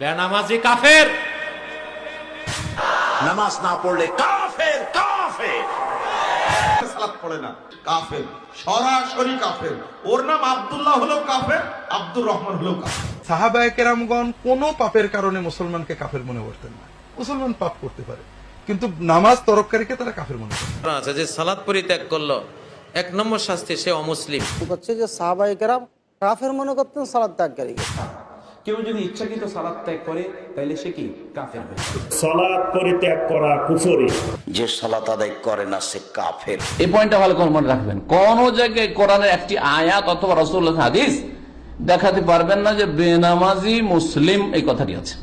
বেনামাজি কাফের। নামাজ না পড়লে কাফের কাফের। সালাত পড়ে না কাফের। সরাসরি কাফের। ওর নাম আব্দুল্লাহ হলেও কাফের আব্দুর রহমান হলেও কাফের। সাহাবায় কেরামগণ কোনো পাপের কারণে মুসলমানকে কাফের মনে করতেন না। মুসলমান পাপ করতে পারে কিন্তু নামাজ তরফকারীকে তারা কাফের মনে করে ঘটনা আছে যে সালাদ পরিত্যাগ করল এক নম্বর শাস্তি সে অমুসলিম। হচ্ছে যে কেরাম কাফের মনে করতেন সালাদ ত্যাগকারীকে। কেউ যদি ইচ্ছাকৃত সালাদ ত্যাগ করে তাহলে সে কি? কাফের হয়ে যাবে। সলাদ পরিত্যাগ করা কুফরি। যে সালাত আদায় করে না সে কাফের। এই পয়েন্টটা ভালো করে মনে রাখবেন। কোন জায়গায় কোরআনের একটি আয়াত অথবা রসুল্লাহ হাদিস দেখাতে পারবেন না যে বেনামাজি মুসলিম এই কথাটি আছে।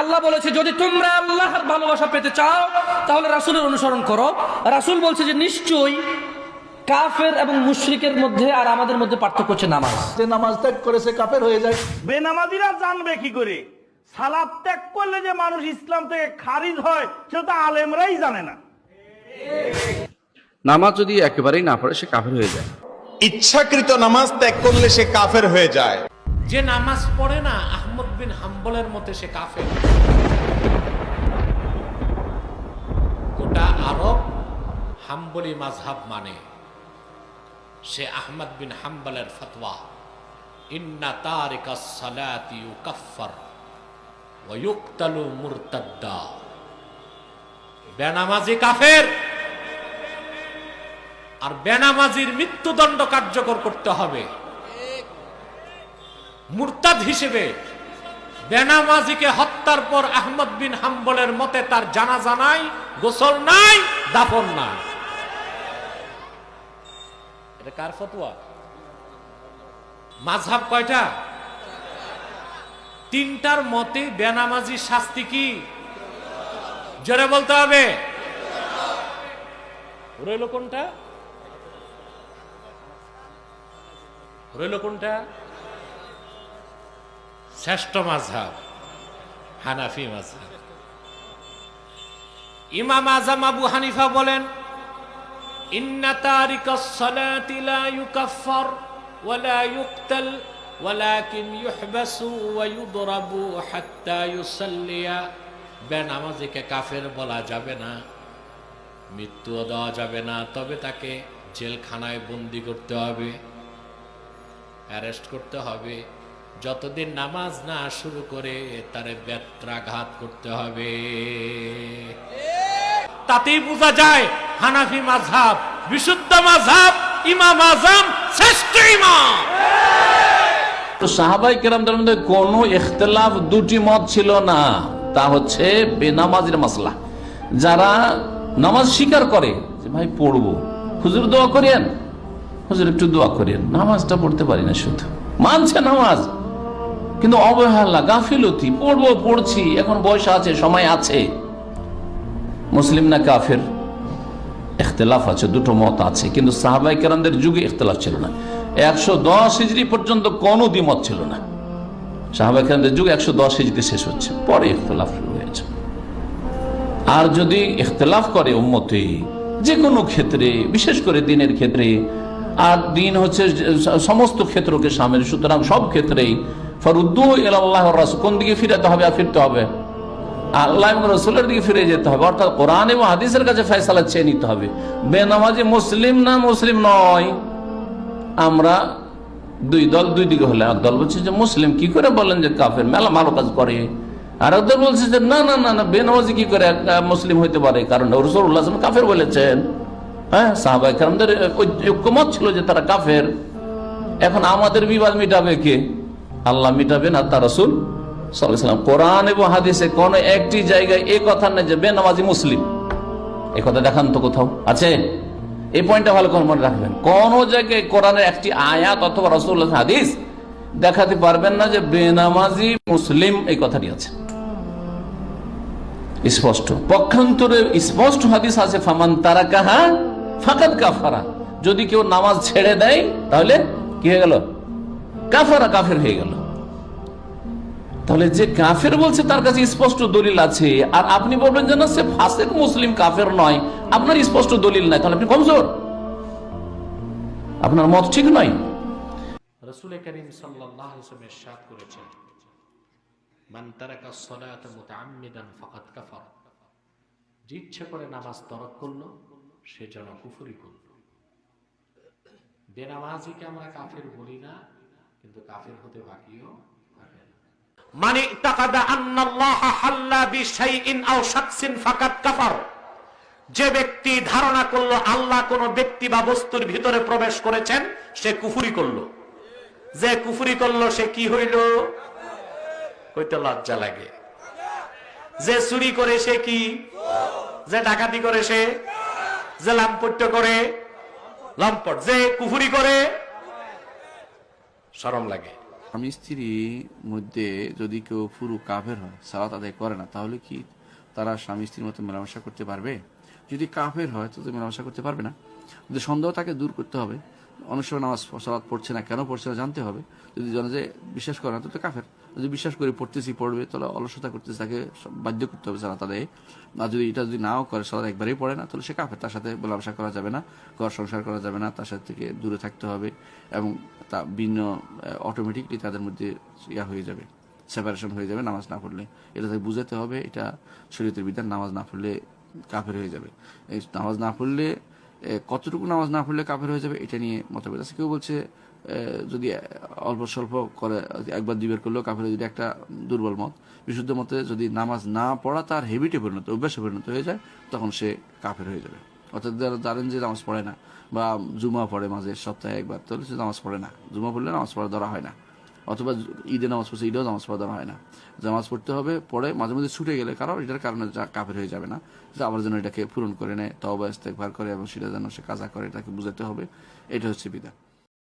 আল্লাহ বলেছে যদি তোমরা আল্লাহর ভালোবাসা পেতে চাও তাহলে রাসূলের অনুসরণ করো। রাসূল বলছে যে নিশ্চয়ই কাফের এবং মুশরিকের মধ্যে আর আমাদের মধ্যে পার্থক্য হচ্ছে নামাজ। যে নামাজ ত্যাগ করে সে কাফের হয়ে যায়। বেনামাজিরা জানবে কি করে? সালাদ ত্যাগ করলে যে মানুষ ইসলাম থেকে খারিজ হয় সেটা তো আলেমরাই জানে না। নামাজ যদি একেবারেই না পড়ে সে কাফের হয়ে যায়। ইচ্ছাকৃত নামাজ ত্যাগ করলে সে কাফের হয়ে যায়। যে নামাজ পড়ে না আহমদ বিন হাম্বলের মতে সে কাফের। গোটা আরব হাম্বলি মাঝহাব মানে। সে আহমদ বিন হাম্বলের ফতোয়া, ইন্না তারিকা বেনামাজি কাফের, আর বেনামাজির মৃত্যুদণ্ড কার্যকর করতে হবে। মুরতাদ হিসেবে বেনামাজিকে হত্যার পর আহমদ বিন হাম্বলের মতে তার জানাজা নাই, গোসল নাই, দাফন নাই। এটা কার ফতোয়া? মাঝহাব কয়টা? তিনটার মতে বেনামাজি শাস্তি কি? জোরে বলতে হবে। রইল কোনটা? রইল কোনটা? শ্রেষ্ঠ মাঝহাব, হানাফি মাঝহাব। ইমাম আজম আবু হানিফা বলেন তারিকা সালাতি লা ইউকাফফার ওয়ালা ইউকতাল, ওয়ালাকিন ইউহবাসু ওয়া ইউদরাবু হাত্তা ইউসাল্লিয়া। বেনামাজিকে কাফের বলা যাবে না, মৃত্যুও দেওয়া যাবে না, তবে তাকে জেলখানায় বন্দি করতে হবে, অ্যারেস্ট করতে হবে। যতদিন নামাজ না শুরু করে তারে ব্যত্রাঘাত করতে হবে। তাতেই বোঝা যায় হানাফি মাঝহাব বিশুদ্ধ মাঝহাব ইমাম আজম, শ্রেষ্ঠ ইমাম। তো সাহাবাই কেরামদের মধ্যে কোনো ইখতলাফ দুটি মত ছিল না। তা হচ্ছে মাসলা। যারা নামাজ স্বীকার করে যে, ভাই, পড়ব। হুজুর দোয়া হুজুর, একটু দোয়া করিয়েন নামাজটা পড়তে পারি না শুধু। মানছে নামাজ। কিন্তু অবহেলা, গাফিলতি, পড়ব, পড়ছি, এখন বয়স আছে, সময় আছে। মুসলিম না কাফের? ইখতলাফ আছে, দুটো মত আছে। কিন্তু সাহাবাই কেরামদের যুগে ইখতলাফ ছিল না। একশো দশ হিজড়ি পর্যন্ত কোনো দ্বিমত ছিল না। সাহাবাই কেরামদের যুগে একশো দশ হিজড়ি শেষ হচ্ছে, পরে ইখতলাফ হয়েছে। আর যদি ইখতলাফ করে উম্মতে যে কোনো ক্ষেত্রে, বিশেষ করে দিনের ক্ষেত্রে, আর দিন হচ্ছে সমস্ত ক্ষেত্রকে সামিল, সুতরাং সব ক্ষেত্রেই ফরুদ্দু রাসূল, কোন দিকে ফিরাতে হবে আর ফিরতে হবে? আল্লাহ এবং রসুলের দিকে ফিরে যেতে হবে। অর্থাৎ কোরআন এবং হাদিসের কাছে ফয়সালা চেয়ে নিতে হবে। বেনামাজি মুসলিম না মুসলিম নয়। আমরা দুই দল দুই দিকে হলে। এক দল বলছে যে মুসলিম কি করে বলেন যে কাফের? মেলা ভালো কাজ করে। আর এক দল বলছে যে না না না না, বেনামাজি কি করে মুসলিম হইতে পারে? কারণ রসুল্লাহ কাফের বলেছেন। হ্যাঁ সাহাবাই কারণদের ঐক্যমত ছিল যে তারা কাফের। এখন আমাদের বিবাদ মিটাবে কে? আল্লাহ মিটাবেন আর তার রসুল কোরআন এবং হাদিসে কোন একটি জায়গায় এ কথা নেই যে বেনামাজি মুসলিম। এ কথা দেখান তো কোথাও। আছে? এই পয়েন্টটা ভালো করে মনে রাখবেন। কোন জায়গায় কোরআনের একটি আয়াত অথবা হাদিস দেখাতে পারবেন না যে বেনামাজি মুসলিম এই কথাটি আছে। স্পষ্ট। পক্ষান্তরে স্পষ্ট হাদিস আছে, ফামান তারা কাহা কাফারা। যদি কেউ নামাজ ছেড়ে দেয়, তাহলে কি হয়ে গেল? কাফারা কাফের হয়ে গেল। তাহলে যে কাফের বলছে তার কাছে স্পষ্ট দলিল আছে, আর আপনি বলবেন যে না, সে ফাসেক মুসলিম কাফের নয়। আপনার স্পষ্ট দলিল নাই, তাহলে আপনি কমজোর। আপনার মত ঠিক নয়। করিম সাল্লাহ ইসলামের সাত করেছেন, মান তারাকা মুতাআম্মিদান ফাকাদ কাফার। যে ইচ্ছে করে নামাজ তরক করল, সে যেন কুফরি করল। আমরা কাফের বলি না, কিন্তু কাফের হতে বাকিও মানে যে ব্যক্তি ধারণা করল আল্লাহ কোন ব্যক্তি বা বস্তুর ভিতরে প্রবেশ করেছেন, সে কুফুরি করল। যে কুফুরি করল, সে কি হইল? কইতে লজ্জা লাগে। যে চুরি করে, সে কি? যে ডাকাতি করে, সে? যে লাম্পট্য করে? লম্পট। যে কুফুরি করে? শরম লাগে। স্বামী স্ত্রীর মধ্যে যদি কেউ পুরো কাফের হয়, সালাত আদায় করে না, তাহলে কি তারা স্বামী স্ত্রীর মতো মেলামেশা করতে পারবে? যদি কাফের হয় তো মেলামেশা করতে পারবে না। যদি সন্দেহ তাকে দূর করতে হবে। অনেক সময় নামাজ সালাত পড়ছে না কেন পড়ছে না জানতে হবে। যদি জানে যে বিশ্বাস করে না, তো কাফের। যদি বিশ্বাস করে পড়তেছি, পড়বে, তাহলে অলসতা করতেছে, তাকে বাধ্য করতে হবে সালাত আদায়ে আর যদি এটা যদি নাও করে, সালাত একবারেই পড়ে না, তাহলে সে কাফের। তার সাথে মেলামেশা করা যাবে না, ঘর সংসার করা যাবে না, তার সাথে থেকে দূরে থাকতে হবে এবং তা ভিন্ন অটোমেটিকলি তাদের মধ্যে ইয়া হয়ে যাবে সেপারেশন হয়ে যাবে নামাজ না পড়লে। এটা তাকে বুঝাতে হবে, এটা শরীয়তের বিধান, নামাজ না পড়লে কাফের হয়ে যাবে। এই নামাজ না পড়লে কতটুকু নামাজ না পড়লে কাফের হয়ে যাবে এটা নিয়ে মতভেদ আছে। কেউ বলছে যদি অল্প স্বল্প করে, একবার দুইবার করলেও কাফের যদি একটা দুর্বল মত, বিশুদ্ধ মতে যদি নামাজ না পড়া তার হেবিটে পরিণত, অভ্যাসে পরিণত হয়ে যায়, তখন সে কাফের হয়ে যাবে। অর্থাৎ যারা জানেন যে নামাজ পড়ে না, বা জুমা পড়ে মাঝে সপ্তাহে একবার, তাহলে সে নামাজ পড়ে না। জুমা পড়লে নামাজ পড়া ধরা হয় না। অথবা ঈদে নামাজ পড়ছে, ঈদেও নামাজ পড়া হয় না। নামাজ পড়তে হবে, পরে মাঝে মাঝে ছুটে গেলে কারণ এটার কারণে কাফের হয়ে যাবে না। যে আবার যেন এটাকে পূরণ করে নেয় তবা ইস্তেকভার করে এবং সেটা যেন সে কাজা করে, এটাকে বুঝাতে হবে। এটা হচ্ছে বিধান